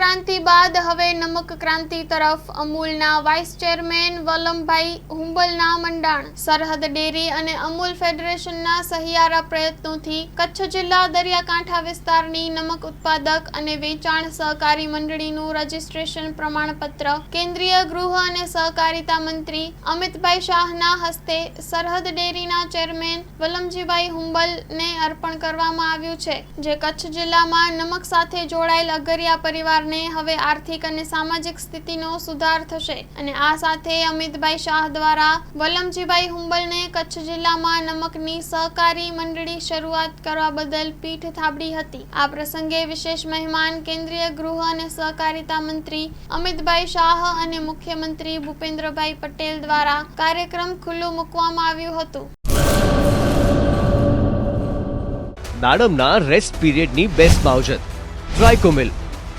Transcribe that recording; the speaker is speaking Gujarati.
ક્રાંતિ બાદ હવે નમક ક્રાંતિ તરફ અમૂલના વાઇસ ચેરમેન વલમભાઈ હુંબલના મંડાણ. સરહદ ડેરી અને અમૂલ ફેડરેશનના સહિયારા પ્રયત્નોથી કચ્છ જિલ્લા દરિયાકાંઠા વિસ્તારની નમક ઉત્પાદક અને વેચાણ સહકારી મંડળીનું રજીસ્ટ્રેશન પ્રમાણપત્ર. કેન્દ્રીય ગૃહ અને સહકારિતા મંત્રી અમિતભાઈ શાહના હસ્તે સરહદ ડેરીના ચેરમેન વલમજીભાઈ હુંબલને અર્પણ કરવામાં આવ્યું છે, જે કચ્છ જિલ્લામાં નમક સાથે જોડાયેલ અગરિયા પરિવારને હવે આર્થિક અને સામાજિક સ્થિતિનો સુધાર થશે. અને આ સાથે અમિતભાઈ શાહ દ્વારા વલમજીભાઈ હુંબલને કચ્છ જિલ્લામાં નમકની સહકારી મંડળી શરૂઆત કરવા બદલ પીઠ થાબડી હતી. આ પ્રસંગે વિશેષ મહેમાન કેન્દ્રીય ગૃહ અને સહકારિતા મંત્રી અમિતભાઈ શાહ અને મુખ્યમંત્રી ભૂપેન્દ્રભાઈ પટેલ દ્વારા કાર્યક્રમ ખુલ્લું મૂકવામાં આવ્યું હતું. દાડમના રેસ્ટ પીરિયડની બેસ્ટ માવજત ટ્રાઇકોમિલ.